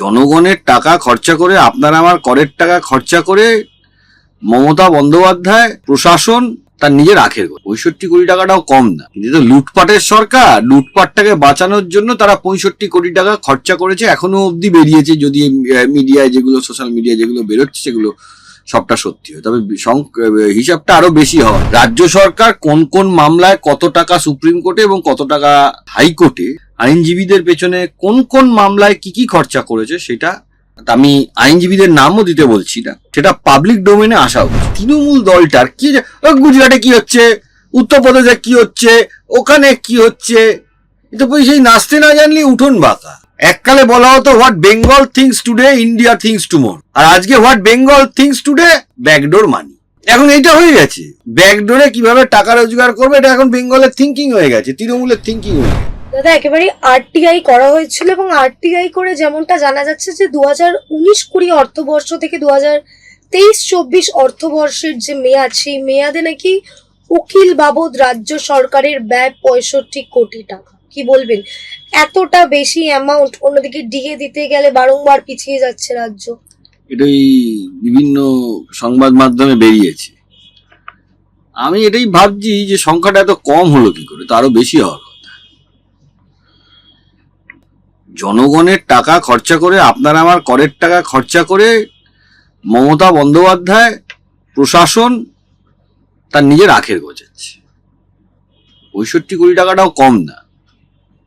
জনগণের টাকা খরচা করে, আপনার আমার করের টাকা খরচা করে মমতা বন্দ্যোপাধ্যায়, প্রশাসন তার নিজের আখের পঁয়ষট্টি কোটি টাকাটাও কম না। কিন্তু লুটপাটের সরকার, লুটপাটটাকে বাঁচানোর জন্য তারা পঁয়ষট্টি কোটি টাকা খরচা করেছে, এখনও অবধি বেরিয়েছে যদি মিডিয়ায় যেগুলো সোশ্যাল মিডিয়ায় যেগুলো বেরোচ্ছে, সেগুলো সবটা সত্যি হয়। তবে হিসাবটা আরও বেশি হয় রাজ্য সরকার কোন কোন মামলায় কত টাকা সুপ্রিম কোর্টে এবং কত টাকা হাইকোর্টে আইনজীবীদের পেছনে কোন কোন মামলায় কি কি খরচা করেছে সেটা আমি আইনজীবীদের নামও দিতে বলছি না। সেটা পাবলিক ডোমেনে আসা উচিত। তৃণমূল দলটার কি গুজরাটে কি হচ্ছে? উত্তরপ্রদেশে কি হচ্ছে? ওখানে কি হচ্ছে? এটা সেই নাচতে না জানলে উঠোন বাঁকা। এককালে বলা হতো what Bengal thinks today India thinks tomorrow আর আজকে what Bengal thinks today backdoor money এখন এইটা হয়ে গেছে। ব্যাকডোরে কীভাবে টাকা রোজগার করবে, এটা এখন বেঙ্গলের থিঙ্কিং হয়ে গেছে, তৃণমূলের থিঙ্কিং হয়ে গেছে। দাদা, একেবারে আরটিআই করা হয়েছিল এবং আরটিআই করে যেমনটা জানা যাচ্ছে যে দু হাজার উনিশ কুড়ি অর্থবর্ষ থেকে দু হাজার তেইশ চব্বিশ অর্থবর্ষের যে মেয়াদ, সেই মেয়াদে নাকি উকিল বাবদ রাজ্য সরকারের ব্যয় পঁয়ষট্টি কোটি টাকা। কি বলবেন? এতটা বেশি অ্যামাউন্ট অন্যদিকে ডিএ দিতে গেলে বারংবার পিছিয়ে যাচ্ছে রাজ্য। এটাই বিভিন্ন সংবাদ মাধ্যমে বেরিয়েছে। আমি এটাই ভাবছি যে সংখ্যাটা এত কম হলো কি করে? তো আরও বেশি হওয়ার কথা জনগণের টাকা খরচা করে, আপনার আমার করের টাকা খরচা করে মমতা বন্দ্যোপাধ্যায় প্রশাসন তার নিজের আখের গোছাচ্ছে পঁয়ষট্টি কোটি টাকাটাও কম না।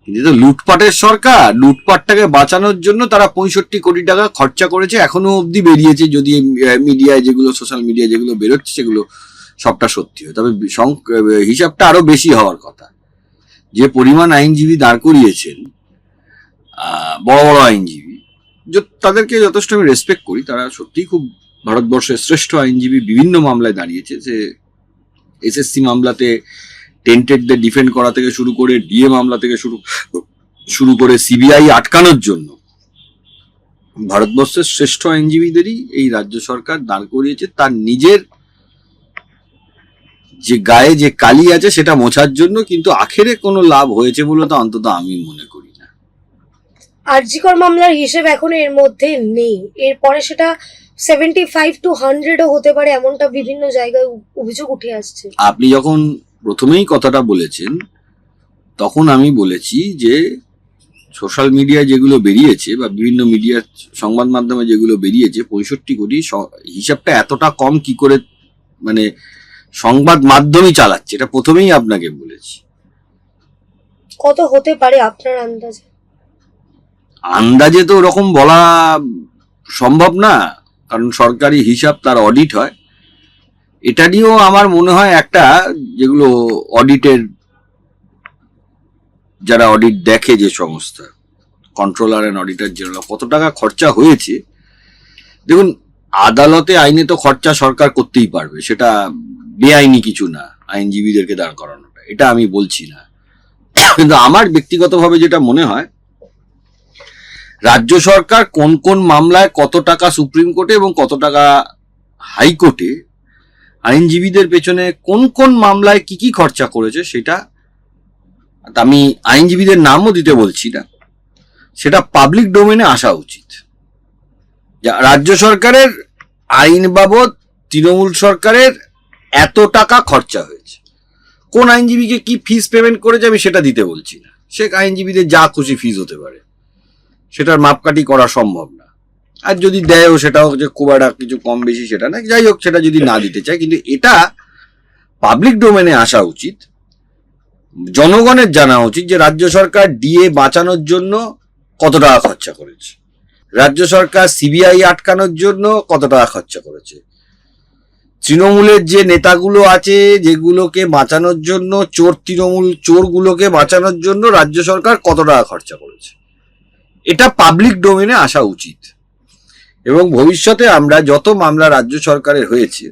কিন্তু তো লুটপাটের সরকার, লুটপাটটাকে বাঁচানোর জন্য তারা পঁয়ষট্টি কোটি টাকা খরচা করেছে, এখনও অবধি বেরিয়েছে যদি মিডিয়ায় যেগুলো সোশ্যাল মিডিয়ায় যেগুলো বেরোচ্ছে, সেগুলো সবটা সত্যি হয়। তবে হিসাবটা আরও বেশি হওয়ার কথা। যে পরিমাণ আইনজীবী দাঁড় করিয়েছেন বড় বড় আইনজীবী। তাদেরকে যথেষ্ট আমি রেসপেক্ট করি। তারা সত্যিই খুব ভারতবর্ষের শ্রেষ্ঠ আইনজীবী বিভিন্ন মামলায় দাঁড়িয়েছে। যে এসএসসি মামলাতে টেন্টেডদের ডিফেন্ড করা থেকে শুরু করে ডিএ মামলা থেকে শুরু শুরু করে সিবিআই আটকানোর জন্য ভারতবর্ষের শ্রেষ্ঠ আইনজীবীদেরই এই রাজ্য সরকার দাঁড় করিয়েছে। তার নিজের যে গায়ে যে কালি আছে সেটা মোছার জন্য কিন্তু আখেরে কোনো লাভ হয়েছে বলে তো অন্তত আমি মনে করি। আরজিকর মামলার হিসেব এখন এর মধ্যে নেই। এরপরে সেটা সেভেন্টি ফাইভ টু হান্ড্রেডও হতে পারে এমনটা বিভিন্ন জায়গায় অভিযোগ উঠে আসছে। আপনি যখন প্রথমেই কথাটা বলেছেন তখন আমি বলেছি যে সোশ্যাল মিডিয়ায় যেগুলো বেরিয়েছে বা বিভিন্ন মিডিয়া সংবাদ মাধ্যমে যেগুলো বেরিয়েছে পঁয়ষট্টি কোটি হিসাবটা এতটা কম কি করে মানে সংবাদ মাধ্যমই চালাচ্ছে? এটা প্রথমেই আপনাকে বলেছি। কত হতে পারে আপনার আন্দাজে? আন্দাজে তো ওরকম বলা সম্ভব না, কারণ সরকারি হিসাব তার অডিট হয়। এটা নিয়েও আমার মনে হয় একটা যেগুলো অডিটের যারা অডিট দেখে যে সংস্থা কন্ট্রোলার অ্যান্ড অডিটার জেনারেল কত টাকা খরচা হয়েছে। দেখুন, আদালতে আইনে তো খরচা সরকার করতেই পারবে, সেটা বেআইনি কিছু না, আইনজীবীদেরকে দাঁড় করানোটা, এটা আমি বলছি না। কিন্তু আমার ব্যক্তিগতভাবে যেটা মনে হয় রাজ্য সরকার কোন কোন মামলায় কত টাকা সুপ্রিম কোর্টে এবং কত টাকা হাইকোর্টে আইনজীবীদের পেছনে কোন কোন মামলায় কি কি খরচা করেছে সেটা আমি আইনজীবীদের নামও দিতে বলছি না। সেটা পাবলিক ডোমেনে আসা উচিত। রাজ্য সরকারের আইন বাবদ তৃণমূল সরকারের এত টাকা খরচা হয়েছে। কোন আইনজীবীকে কি ফিস পেমেন্ট করেছে আমি সেটা দিতে বলছি না। সে আইনজীবীদের যা খুশি ফিস হতে পারে। সেটার মাপকাঠি করা সম্ভব না। আর যদি দেয়ও সেটাও যে খুব একটা কিছু কম বেশি সেটা না, যাই হোক, সেটা যদি না দিতে চায়, কিন্তু এটা পাবলিক ডোমেনে আসা উচিত। জনগণের জানা উচিত যে রাজ্য সরকার ডিএ বাঁচানোর জন্য কত টাকা খরচা করেছে। রাজ্য সরকার সিবিআই আটকানোর জন্য কত টাকা খরচা করেছে। তৃণমূলের যে নেতাগুলো আছে, যেগুলোকে বাঁচানোর জন্য, চোর তৃণমূল চোরগুলোকে বাঁচানোর জন্য রাজ্য সরকার কত টাকা খরচা করেছে। এটা পাবলিক ডোমেনে আসা উচিত। এবং ভবিষ্যতে আমরা যত মামলা রাজ্য সরকারের হয়েছে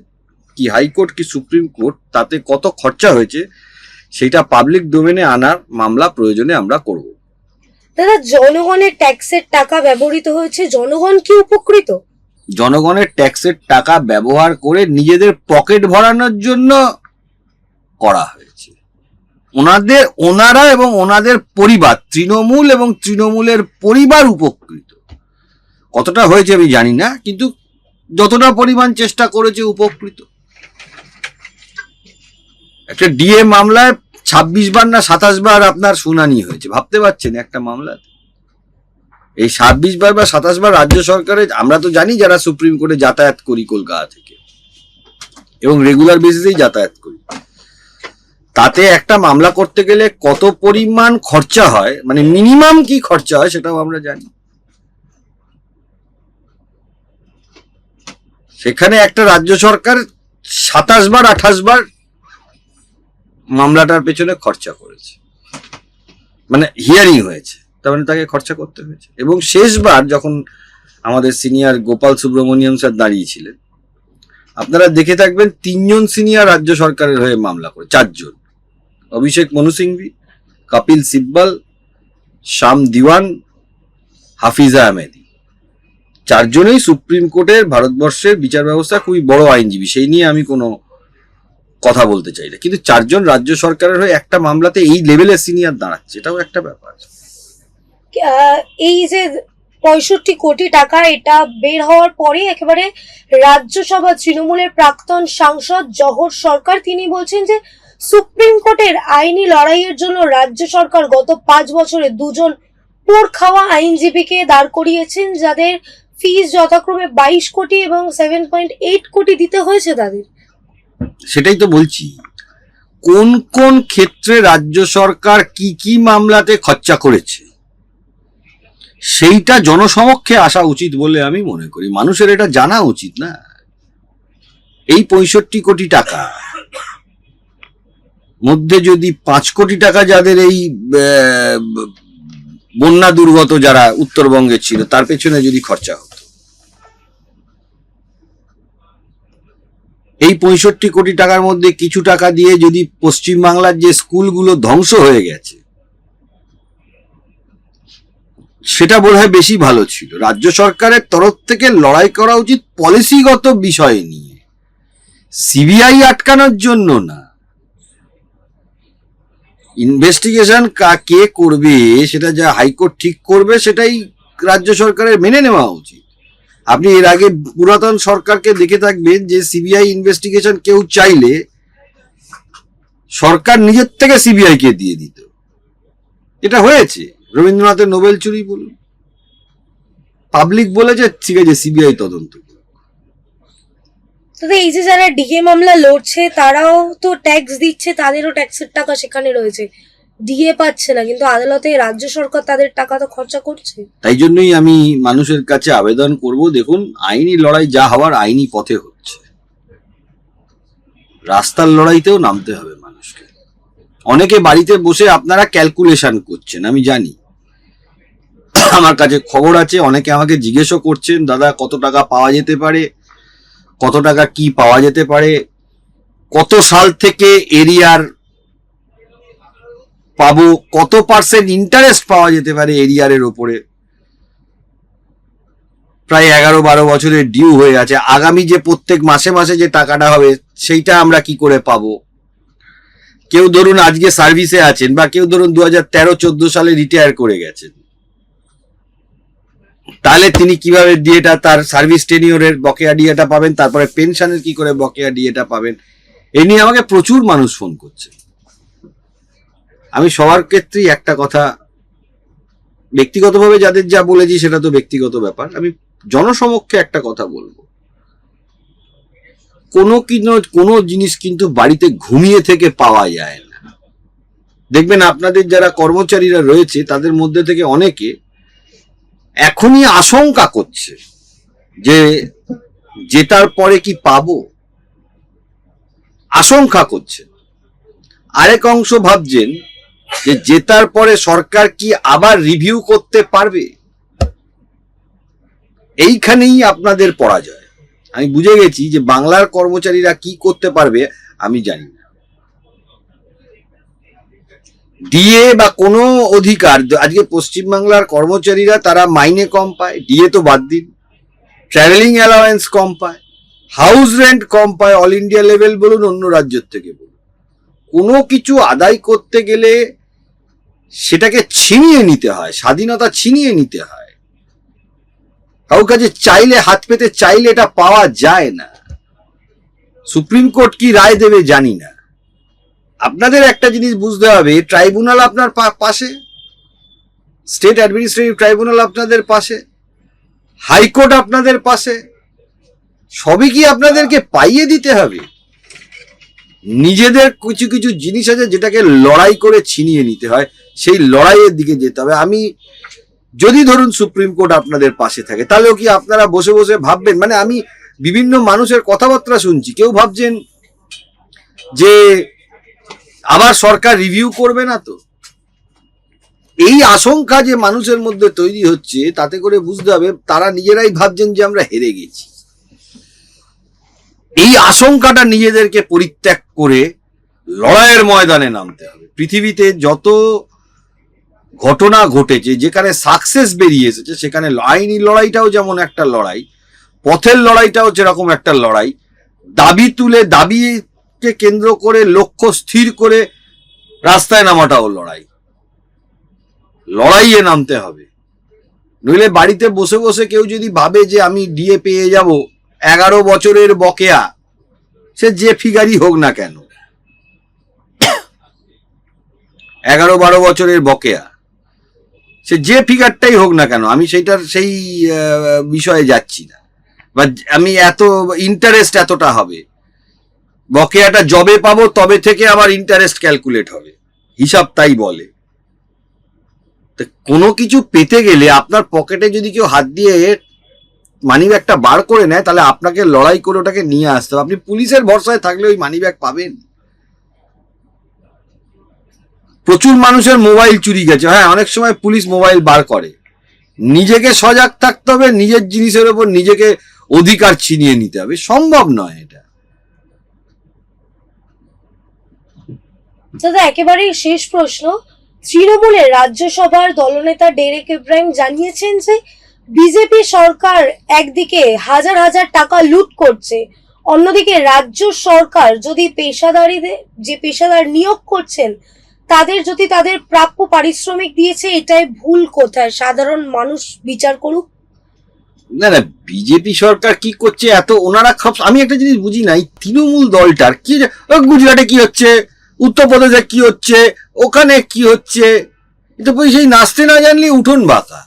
কি হাইকোর্ট কি সুপ্রিম কোর্ট তাতে কত খরচা হয়েছে সেটা পাবলিক ডোমেনে আনার মামলা প্রয়োজনে আমরা করব। দাদা জনগণের ট্যাক্সের টাকা ব্যবহৃত হয়েছে জনগণ কি উপকৃত? জনগণের ট্যাক্সের টাকা ব্যবহার করে নিজেদের পকেট ভরানোর জন্য করা হয়েছে। ওনাদের, ওনারা এবং ওনাদের পরিবার, তৃণমূল এবং তৃণমূলের পরিবার উপকৃত। কতটা হয়েছে আমি জানি না, কিন্তু যতটা পরিমাণ চেষ্টা করেছে উপকৃত। একটা ডিএ মামলায় ছাব্বিশ বার না সাতাশ বার আপনার শুনানি হয়েছে, ভাবতে পারছেন একটা মামলাতে? এই ছাব্বিশ বার বা সাতাশ বার রাজ্য সরকারের, আমরা তো জানি যারা সুপ্রিম কোর্টে যাতায়াত করি কলকাতা থেকে, এবং রেগুলার বেসিসেই যাতায়াত করি। তাতে একটা মামলা করতে গেলে কত পরিমাণ খরচা হয়? মানে মিনিমাম কি খরচা হয় সেটাও আমরা জানি। সেখানে একটা রাজ্য সরকার সাতাশ বার, আঠাশ বার মামলাটার পেছনে খরচা করেছে। মানে হিয়ারিং হয়েছে। তার মানে তাকে খরচা করতে হয়েছে। এবং শেষবার যখন আমাদের সিনিয়র গোপাল সুব্রমণিয়াম স্যার দাঁড়িয়েছিলেন, আপনারা দেখে থাকবেন তিনজন সিনিয়র রাজ্য সরকারের হয়ে মামলা করে, চারজন। অভিষেক মনু সিংভি, কপিল সিব্বল শ্যাম দিওয়ান, হাফিজা আহমেদি। চারজনেই সুপ্রিম কোর্টের ভারতবর্ষের বিচার ব্যবস্থা খুবই বড় আইনজীবী, সেই নিয়ে আমি কোনো কথা বলতে চাই না। কিন্তু চারজন রাজ্য সরকারের হয়ে একটা মামলাতে এই লেভেলের সিনিয়র দাঁড়াচ্ছে, এটাও একটা ব্যাপার। এই যে পঁয়ষট্টি কোটি টাকা এটা বের হওয়ার পরে একেবারে রাজ্যসভা তৃণমূলের প্রাক্তন সাংসদ জহর সরকার, তিনি বলছেন যে সুপ্রিম কোর্টের আইনি লড়াইয়ের জন্য রাজ্য সরকার গত পাঁচ বছরে দুজন পোর খাওয়া আইনজীবীকে দাঁড় করিয়েছেন, যাদের ফিস যথাক্রমে বাইশ কোটি এবং সেভেন পয়েন্ট এইট কোটি দিতে হয়েছে তাদের। সেটাই তো বলছি। কোন কোন ক্ষেত্রে রাজ্য সরকার কি কি মামলাতে খরচা করেছে? সেইটা জনসমক্ষে আসা উচিত বলে আমি মনে করি। মানুষের এটা জানা উচিত না। এই পঁয়ষট্টি কোটি টাকা মধ্যে যদি পাঁচ কোটি টাকা যাদের এই বন্যা দুর্গত যারা উত্তরবঙ্গে ছিল, তার পেছনে যদি খরচা হতো। এই পঁয়ষট্টি কোটি টাকার মধ্যে কিছু টাকা দিয়ে যদি পশ্চিমবাংলার যে স্কুলগুলো ধ্বংস হয়ে গেছে, সেটা বোধহয় বেশি ভালো ছিল। রাজ্য সরকারের তরফ থেকে লড়াই করা উচিত পলিসিগত বিষয় নিয়ে। সিবিআই আটকানোর জন্য না। ইনভেস্টিগেশন কে করবে, সেটা যা হাইকোর্ট ঠিক করবে, সেটাই রাজ্য সরকারের মেনে নেওয়া উচিত। আপনি এর আগে পুরাতন সরকারকে দেখে থাকবেন যে সিবিআই ইনভেস্টিগেশন কেউ চাইলে সরকার নিজের থেকে সিবিআই কে দিয়ে দিত। এটা হয়েছে। রবীন্দ্রনাথের নোবেল চুরি বলুন। পাবলিক বলেছে, ঠিক আছে, সিবিআই তদন্ত। তবে এই যে যারা ডিএ মামলা লড়ছে, তারাও তো ট্যাক্স দিচ্ছে, তাদেরও ট্যাক্সের টাকা সেখানে রয়েছে। ডিএ পাচ্ছে না, কিন্তু আদালতে রাজ্য সরকার তাদের টাকা তো খরচা করছে। তাই জন্যই আমি মানুষের কাছে আবেদন করব, দেখুন, আইনি লড়াই যা হওয়ার আইনি পথে হচ্ছে। রাস্তার লড়াইতেও নামতে হবে মানুষকে। অনেকে বাড়িতে বসে আপনারা ক্যালকুলেশন করছেন, আমি জানি। আমার কাছে খবর আছে, অনেকে আমাকে জিজ্ঞেসও করছেন, দাদা, কত টাকা পাওয়া যেতে পারে? কত টাকা কি পাওয়া যেতে পারে, কত সাল থেকে এরিয়ার পাবো, কত পার্সেন্ট ইন্টারেস্ট পাওয়া যেতে পারে এরিয়ারের ওপরে। প্রায় এগারো বারো বছরের ডিউ হয়ে আছে আগামী যে প্রত্যেক মাসে মাসে যে টাকাটা হবে, সেইটা আমরা কি করে পাবো? কেউ ধরুন আজকে সার্ভিসে আছেন বা কেউ ধরুন দু হাজার তেরো চোদ্দ সালে রিটায়ার করে গেছেন। তাহলে তিনি কীভাবে ডিএটা তার সার্ভিস টেনিওরের বকেয়া ডিএটা পাবেন, তারপরে পেনশনের কি করে বকেয়া ডিএটা পাবেন, এ নিয়ে আমাকে প্রচুর মানুষ ফোন করছে। আমি সবার ক্ষেত্রেই একটা কথা, ব্যক্তিগতভাবে যাদের যা বলেছি সেটা তো ব্যক্তিগত ব্যাপার, আমি জনসমক্ষে একটা কথা বলব। কোনো কিনো, কোনো জিনিস কিন্তু বাড়িতে ঘুমিয়ে থেকে পাওয়া যায় না। দেখবেন আপনাদের যারা কর্মচারীরা রয়েছে, তাদের মধ্যে থেকে অনেকে এখনই আশঙ্কা করছে যে জেতার পরে কি পাব? আশঙ্কা করছে। আরেক অংশ ভাবছেন যে জেতার পরে সরকার কি আবার রিভিউ করতে পারবে? এইখানেই আপনাদের পরাজয়। আমি বুঝে গেছি যে বাংলার কর্মচারীরা কি করতে পারবে, আমি জানি না। ডিএ বা কোনো অধিকার, আজকে পশ্চিমবাংলার কর্মচারীরা তারা মাইনে কম পায় ডিএ তো বাদ দিন। ট্রাভেলিং অ্যালাওয়েন্স কম পায় হাউস রেন্ট কম পায় অল ইন্ডিয়া লেভেল বলুন, অন্য রাজ্যের থেকে বলুন। কোনো কিছু আদায় করতে গেলে সেটাকে ছিনিয়ে নিতে হয়, স্বাধীনতা ছিনিয়ে নিতে হয়। কারোর কাছে চাইলে, হাত পেতে চাইলে এটা পাওয়া যায় না। সুপ্রিম কোর্ট কি রায় দেবে জানি না। আপনাদের একটা জিনিস বুঝতে হবে ট্রাইব্যুনাল আপনার পাশে। স্টেট অ্যাডমিনিস্ট্রেটিভ ট্রাইব্যুনাল আপনাদের পাশে। হাইকোর্ট আপনাদের পাশে। সবই কি আপনাদেরকে পাইয়ে দিতে হবে? নিজেদের কিছু কিছু জিনিস আছে যেটাকে লড়াই করে ছিনিয়ে নিতে হয়, সেই লড়াইয়ের দিকে যেতে হবে। আমি যদি ধরুন সুপ্রিম কোর্ট আপনাদের পাশে থাকে, তাহলেও কি আপনারা বসে বসে ভাববেন? মানে আমি বিভিন্ন মানুষের কথাবার্তা শুনছি, কেউ ভাবছেন যে আবার সরকার রিভিউ করবে না তো? এই আশঙ্কা যে মানুষের মধ্যে তৈরি হচ্ছে, তাতে করে বুঝতে হবে তারা নিজেরাই ভাবছেন যে আমরা হেরে গেছি। এই আশঙ্কাটা নিজেদেরকে পরিত্যাগ করে লড়াইয়ের ময়দানে নামতে হবে। পৃথিবীতে যত ঘটনা ঘটেছে, যেখানে সাকসেস বেরিয়ে এসেছে, সেখানে আইনি লড়াইটাও যেমন একটা লড়াই, পথের লড়াইটাও যেরকম একটা লড়াই, দাবি তুলে দাবিকে কেন্দ্র করে, লক্ষ্য স্থির করে রাস্তায় নামাটাও লড়াই। লড়াইয়ে নামতে হবে। নইলে বাড়িতে বসে বসে কেউ যদি ভাবে যে আমি ডিএ পেয়ে যাব, এগারো বছরের বকেয়া, সে যে ফিগারই হোক না কেন। এগারো বারো বছরের বকেয়া, সে যে ফিগারটাই হোক না কেন, আমি সেইটার সেই বিষয়ে যাচ্ছি না। বা আমি এত ইন্টারেস্ট এতটা হবে। বকেয়াটা জবে পাবো তবে থেকে আবার ইন্টারেস্ট ক্যালকুলেট হবে। হিসাব তাই বলে। কোনো কিছু পেতে গেলে আপনার পকেটে যদি কেউ হাত দিয়ে মানি ব্যাগটা বার করে নেয়, তাহলে আপনাকে লড়াই করে ওটাকে নিয়ে আসতে হবে। আপনি পুলিশের ভরসায় থাকলে ওই মানি ব্যাগ পাবেন। প্রচুর মানুষের মোবাইল চুরি গেছে। হ্যাঁ অনেক সময় পুলিশ মোবাইল বার করে। নিজেকে সজাগ থাকতে হবে, নিজের জিনিসের ওপর নিজেকে অধিকার ছিনিয়ে নিতে হবে। সম্ভব নয় এটা। দাদা, একেবারেই শেষ প্রশ্ন। তৃণমূলের রাজ্যসভার দলনেতা ডেরেক ইব্রাহিম জানিয়েছেন যে, বিজেপি সরকার একদিকে হাজার হাজার টাকা লুট করছে, অন্যদিকে রাজ্য সরকার যদি পেশাদারিদের, যে পেশাদার নিয়োগ করছেন, তাদের যদি তাদের প্রাপ্য পারিশ্রমিক দিয়েছে, এটাই ভুল কোথায়? সাধারণ মানুষ বিচার করুক। না না, বিজেপি সরকার কি করছে? এত ওনারা খাপ আমি একটা জিনিস বুঝি নাই, তৃণমূল দলটার কি গুজরাটে কি হচ্ছে? উত্তরপ্রদেশে কি হচ্ছে? ওখানে কি হচ্ছে? এটা সেই নাচতে না জানলে উঠোন বাঁকা।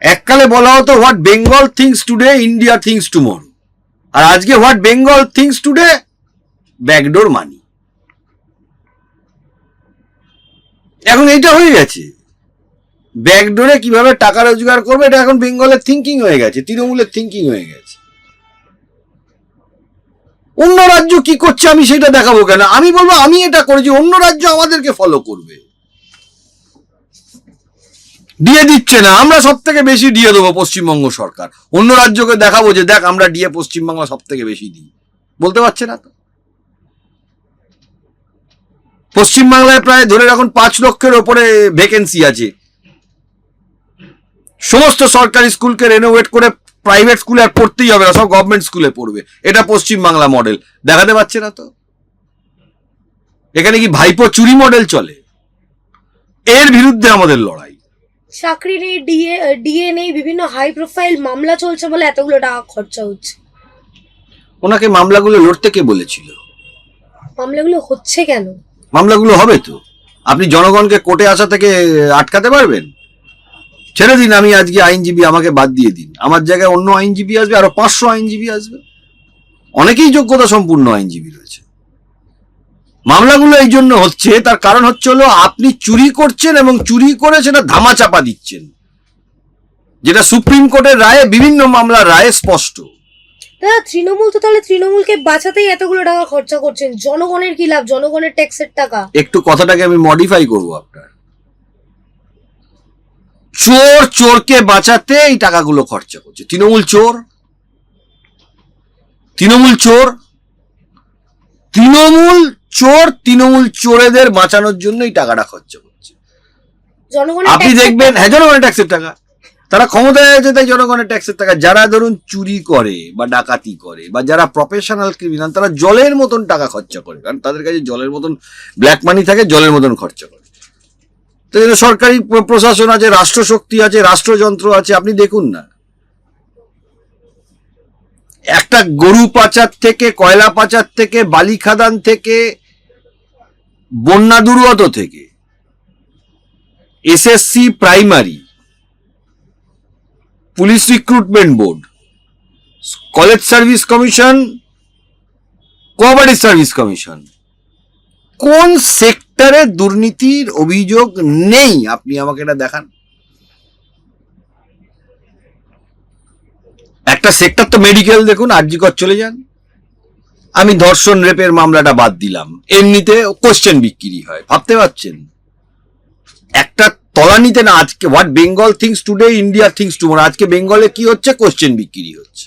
এককালে বলা হতো, what Bengal thinks today, India thinks tomorrow. আর আজকে what Bengal thinks today, backdoor money. এখন এইটা হয়ে গেছে। ব্যাকডোরে কীভাবে টাকা রোজগার করবে, এটা এখন বেঙ্গলের থিঙ্কিং হয়ে গেছে, তৃণমূলের থিঙ্কিং হয়ে গেছে। অন্য রাজ্য কি করছে আমি সেটা দেখাবো কেন? আমি বলব, আমি এটা করেছি, অন্য রাজ্য আমাদেরকে ফলো করবে। দিয়ে দিচ্ছে না, আমরা সব থেকে বেশি দিয়ে দেবো পশ্চিমবঙ্গ সরকার। অন্য রাজ্যকে দেখাবো যে, দেখ, আমরা দিয়ে পশ্চিমবাংলা সব থেকে বেশি দিই। বলতে পারছে না তো? পশ্চিমবাংলায় প্রায় ধরে রাখুন, পাঁচ লক্ষের ওপরে ভ্যাকেন্সি আছে। সমস্ত সরকারি স্কুলকে রেনোভেট করে প্রাইভেট স্কুলে আর পড়তেই হবে না সব গভর্নমেন্ট স্কুলে পড়বে। এটা পশ্চিম বাংলা মডেল দেখাতে পারছে না তো? এখানে কি ভাইপো চুরি মডেল চলে? এর বিরুদ্ধে আমাদের লড়াই। চাকরি নেই ডিএ ডিএ নেই বিভিন্ন হাই প্রোফাইল মামলা চলছে বলে এতগুলো টাকা খরচা হচ্ছে। ওনাকে মামলাগুলো লড়তে কে বলেছিল? মামলাগুলো হচ্ছে কেন? মামলাগুলো হবে তো? আপনি জনগণকে কোর্টে আসা থেকে আটকাতে পারবেন? ছেড়ে দিন আমি আজকে আইনজীবী আমাকে বাদ দিয়ে দিন। আমার জায়গায় অন্য আইনজীবী আসবে আরও পাঁচশো আইনজীবী আসবে। অনেকেই যোগ্যতা সম্পূর্ণ আইনজীবী রয়েছে। মামলাগুলো এই জন্য হচ্ছে তার কারণ হচ্ছে হলো আপনি চুরি করছেন এবং চুরি করে সেটা ধামাচাপা দিচ্ছেন। যেটা সুপ্রিম কোর্টের রায়ে বিভিন্ন মামলার রায়ে স্পষ্ট। দাদা তৃণমূল তো তাহলে তৃণমূলকে বাঁচাতেই এতগুলো টাকা খরচা করছেন। জনগণের কি লাভ? জনগণের ট্যাক্সের টাকা। একটু কথাটাকে আমি মডিফাই করব আপনার। চোর চোরকে বাঁচাতে এই টাকাগুলো খরচা করছে। তৃণমূল চোর। তৃণমূল চোর। তৃণমূল চোর তৃণমূল চোরেদের বাঁচানোর জন্য এই টাকাটা খরচা করছে। আপনি দেখবেন হ্যাঁ জনগণের ট্যাক্সের টাকা। তারা ক্ষমতায় আছে তাই জনগণের ট্যাক্সের টাকা। যারা ধরুন চুরি করে বা ডাকাতি করে বা যারা প্রফেশনাল ক্রিমিনাল তারা জলের মতন টাকা খরচা করে। কারণ তাদের কাছে জলের মতন ব্ল্যাক মানি থাকে জলের মতন খরচা করে। সরকারি প্রশাসন আছে, রাষ্ট্রশক্তি আছে, রাষ্ট্রযন্ত্র আছে, আপনি দেখুন না। একটা গরু পাচার থেকে, কয়লা পাচার থেকে, বালি খাদান থেকে, বন্যা দুর্গত থেকে, SSC primary, police recruitment board, college service commission, cooperative service commission, কোন সেক্টরে দুর্নীতির অভিযোগ নেই। আপনি আমাকে এটা দেখান। একটা সেক্টর তো মেডিকেল দেখুন আরজিকর চলে যান। আমি ধর্ষণ রেপের মামলাটা বাদ দিলাম। এমনিতে কোশ্চেন বিক্রি হয়, ভাবতে পারছেন? একটা তলানিতে না, আজকে what Bengal thinks today India thinks tomorrow আজকে বেঙ্গলে কি হচ্ছে? কোশ্চেন বিক্রি হচ্ছে।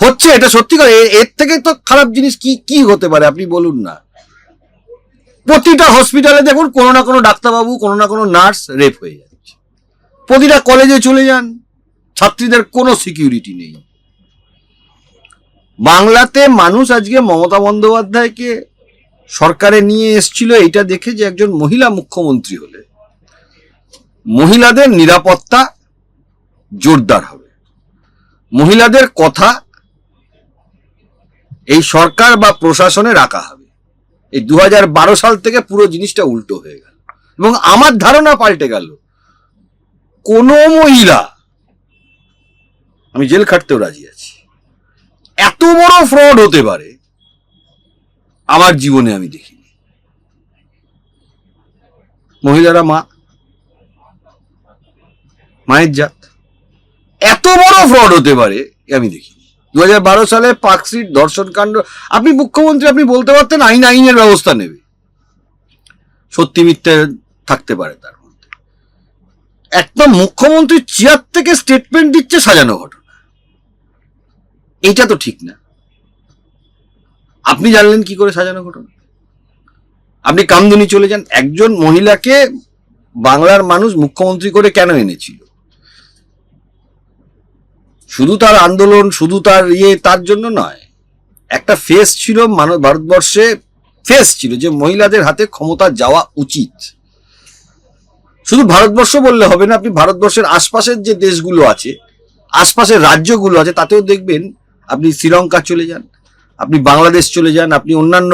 হচ্ছে, এটা সত্যি করে এর থেকে তো খারাপ জিনিস কি কি হতে পারে? আপনি বলুন না। প্রতিটা হসপিটালে দেখুন কোনো না কোনো ডাক্তারবাবু, কোনো না কোনো নার্স রেপ হয়ে যাচ্ছে। প্রতিটা কলেজে চলে যান, ছাত্রীদের কোনো সিকিউরিটি নেই। বাংলাতে মানুষ আজকে মমতা বন্দ্যোপাধ্যায়কে সরকারে নিয়ে এসছিল, এইটা দেখে যে একজন মহিলা মুখ্যমন্ত্রী হলে। মহিলাদের নিরাপত্তা জোরদার হবে। মহিলাদের কথা এই সরকার বা প্রশাসনে রাখা হবে। এই দু হাজার বারো সাল থেকে পুরো জিনিসটা উল্টো হয়ে গেল। এবং আমার ধারণা পাল্টে গেল। কোনো মহিলা, আমি জেল খাটতেও রাজি আছি। এত বড় ফ্রড হতে পারে, আমার জীবনে আমি দেখিনি। মহিলারা মা, মায়ের জাত। এত বড় ফ্রড হতে পারে আমি দেখিনি। দু হাজার বারো সালে পার্কস্ট্রিট ধর্ষণ কাণ্ড আপনি মুখ্যমন্ত্রী, আপনি বলতে পারতেন আইন আইনের ব্যবস্থা নেবে। সত্যি মিথ্যে থাকতে পারে তার মধ্যে। একদম মুখ্যমন্ত্রী চেয়ার থেকে স্টেটমেন্ট দিচ্ছে সাজানো ঘটনা। এটা তো ঠিক না। আপনি জানলেন কি করে সাজানো ঘটনা? আপনি কামদুনি চলে যান। একজন মহিলাকে বাংলার মানুষ মুখ্যমন্ত্রী করে কেন এনেছিল? শুধু তার আন্দোলন, শুধু তার ইয়ে তার জন্য নয়। একটা ফেস ছিল মানব, ভারতবর্ষে ফেস ছিল যে মহিলাদের হাতে ক্ষমতা যাওয়া উচিত। শুধু ভারতবর্ষ বললে হবে না, আপনি ভারতবর্ষের আশপাশের যে দেশগুলো আছে, আশপাশের রাজ্যগুলো আছে, তাতেও দেখবেন আপনি শ্রীলঙ্কা চলে যান, আপনি বাংলাদেশ চলে যান, আপনি অন্যান্য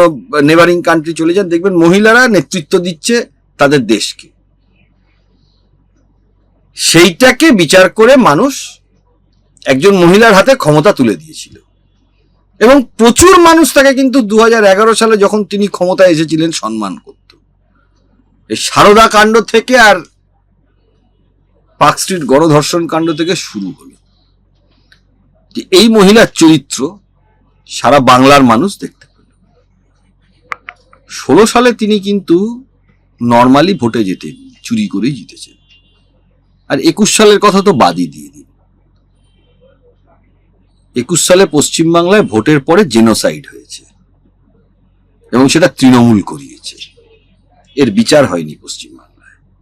নেবারিং কান্ট্রি চলে যান, দেখবেন মহিলারা নেতৃত্ব দিচ্ছে তাদের দেশকে। সেইটাকে বিচার করে মানুষ একজন মহিলার হাতে ক্ষমতা তুলে দিয়েছিল। এবং প্রচুর মানুষ তাকে কিন্তু দু হাজার এগারো সালে যখন তিনি ক্ষমতায় এসেছিলেন, সম্মান করত। এই সারদা কাণ্ড থেকে আর পার্ক স্ট্রিট গণধর্ষণ কাণ্ড থেকে শুরু হলো। যে এই মহিলার চরিত্র সারা বাংলার মানুষ দেখতে পেল। ষোলো সালে তিনি কিন্তু নর্মালি ভোটে যেতেন চুরি করেই জিতেছেন। আর একুশ সালের কথা তো বাদই দিয়ে দিন। একুশ সালে পশ্চিমবাংলায় ভোটের পরে জেনোসাইড হয়েছে। এবং সেটা তৃণমূল করিয়েছে। এর বিচার হয়নি পশ্চিমবাংলায়।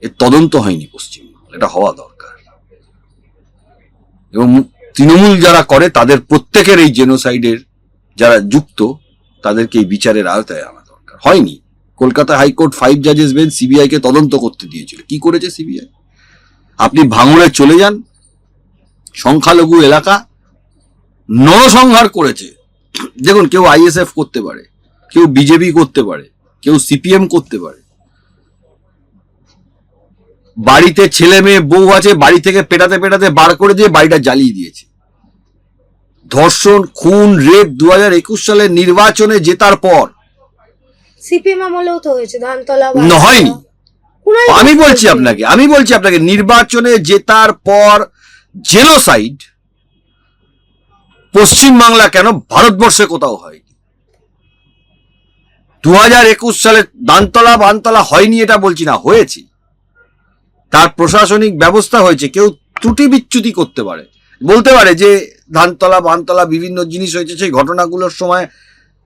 এর তদন্ত হয়নি পশ্চিমবাংলায়। এটা হওয়া দরকার। এবং তৃণমূল যারা করে, তাদের প্রত্যেকের এই জেনোসাইডের যারা যুক্ত, তাদেরকে এই বিচারের আওতায় আনা দরকার। হয়নি। কলকাতা হাইকোর্ট ফাইভ জাজেস বেঞ্চ সিবিআই কে তদন্ত করতে দিয়েছিল। কি করেছে সিবিআই? আপনি ভাঙড়ে চলে যান। সংখ্যালঘু এলাকা নরসংহার করেছে। দেখুন কেউ আইএসএফ করতে পারে কেউ বিজেপি করতে পারে কেউ সিপিএম করতে পারে। বাড়িতে ছেলে মেয়ে বউ আছে বাড়ি থেকে পেটাতে পেটাতে বার করে দিয়ে বাড়িটা জ্বালিয়ে দিয়েছে। ধর্ষণ খুন রেপ দু হাজার একুশ সালের নির্বাচনে জেতার পর। সিপিএম আমলেও তো হয়েছে ধানতলা হয়নি। আমি বলছি আপনাকে আমি বলছি আপনাকে নির্বাচনে জেতার পর জেনোসাইড পশ্চিমবাংলা কেন ভারতবর্ষে কোথাও হয়নি? দু হাজার একুশ সালে দানতলা বানতলা হয়নি এটা বলছি না, হয়েছে। তার প্রশাসনিক ব্যবস্থা হয়েছে, কেউ ত্রুটি বিচ্যুতি করতে পারে। বলতে পারে যে ধানতলা বানতলা বিভিন্ন জিনিস হয়েছে, সেই ঘটনাগুলোর সময়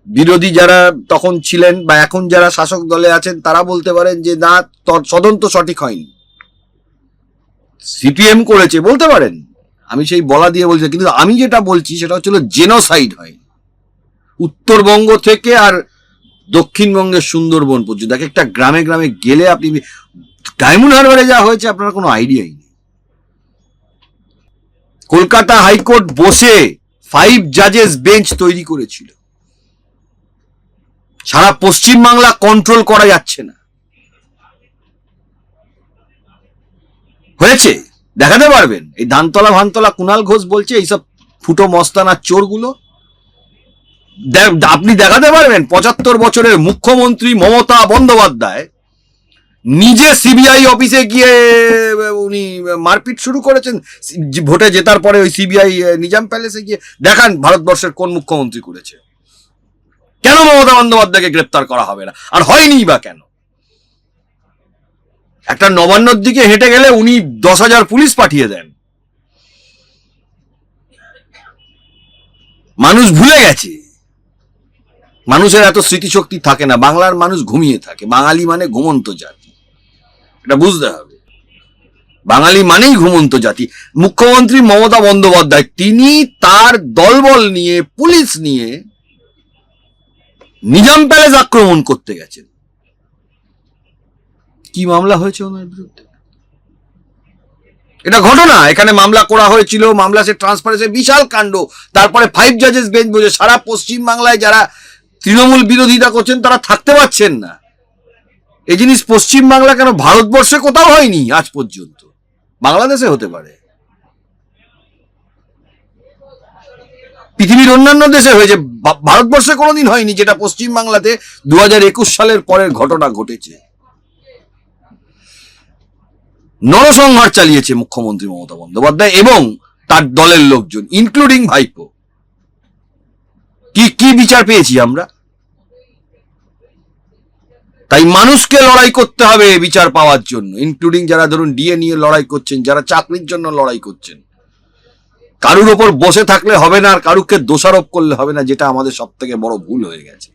বিরোধী যারা তখন ছিলেন বা এখন যারা শাসক দলে আছেন, তারা বলতে পারেন যে না তদন্ত সঠিক হয়নি। সিপিএম করেছে, বলতে পারেন? আমি সেই বলা দিয়ে বলছি, কিন্তু আমি যেটা বলছি সেটা হচ্ছিল জেনোসাইড হয়। উত্তরবঙ্গ থেকে আর দক্ষিণবঙ্গের সুন্দরবন পর্যন্ত এক একটা গ্রামে গ্রামে গেলে আপনি ডায়মন্ড হারবারে যা হয়েছে আপনার কোনো আইডিয়াই নেই। কলকাতা হাইকোর্ট বসে ফাইভ জাজেস বেঞ্চ তৈরি করেছিল। সারা পশ্চিম বাংলা কন্ট্রোল করা যাচ্ছে না। হয়েছে? দেখাতে পারবেন। এই ধানতলা ভানতলা কুনাল ঘোষ বলছে, এইসব ফুটো মস্তানার চোরগুলো। আপনি দেখাতে পারবেন, পঁচাত্তর বছরের মুখ্যমন্ত্রী মমতা বন্দ্যোপাধ্যায় নিজে সিবিআই অফিসে গিয়ে, উনি মারপিট শুরু করেছেন ভোটে জেতার পরে ওই সিবিআই নিজাম প্যালেসে গিয়ে। দেখান ভারতবর্ষের কোন মুখ্যমন্ত্রী করেছে। কেন মমতা বন্দ্যোপাধ্যায়কে গ্রেপ্তার করা হবে না? আর হয়নি বা কেন? একটা নবান্নর দিকে হেঁটে গেলে উনি দশ হাজার পুলিশ পাঠিয়ে দেন। মানুষ ভুলে গেছে। মানুষের এত স্মৃতিশক্তি থাকে না, বাংলার মানুষ ঘুমিয়ে থাকে। বাঙালি মানে ঘুমন্ত জাতি। এটা বুঝতে হবে। বাঙালি মানেই ঘুমন্ত জাতি। মুখ্যমন্ত্রী মমতা বন্দ্যোপাধ্যায়, তিনি তার দলবল নিয়ে, পুলিশ নিয়ে নিজাম প্যালেস আক্রমণ করতে গেছেন। কি মামলা হয়েছে ওনার বিরুদ্ধে? এটা ঘটনা, এখানে মামলা করা হয়েছিল, মামলা সে ট্রান্সপারেন্সি বিশাল কাণ্ড, তারপরে ফাইভ জাজেস বেঞ্চ বসে, সারা পশ্চিম বাংলায় যারা তৃণমূল বিরোধিতা করছেন, তারা থাকতে পারছেন না। এই জিনিস পশ্চিম বাংলা কেন, ভারতবর্ষে কোথাও হয়নি আজ পর্যন্ত? বাংলাদেশে হতে পারে। পৃথিবীর অন্যান্য দেশে হয়েছে ভারতবর্ষে কোনোদিন হয়নি, যেটা পশ্চিম বাংলাতে দু সালের পরের ঘটনা ঘটেছে। নরসংহার চালিয়েছে মুখ্যমন্ত্রী মমতা বন্দ্যোপাধ্যায় এবং তার দলের লোকজন ইনক্লুডিং ভাইপো। কি কি বিচার পেয়েছি আমরা? তাই মানুষকে লড়াই করতে হবে বিচার পাওয়ার জন্য ইনক্লুডিং যারা ধরুন ডিএ নিয়ে লড়াই করছেন, যারা চাকরির জন্য লড়াই করছেন। কারুর ওপর বসে থাকলে হবে না আর কারুকে দোষারোপ করলে হবে না, যেটা আমাদের সব থেকে বড় ভুল হয়ে গেছে।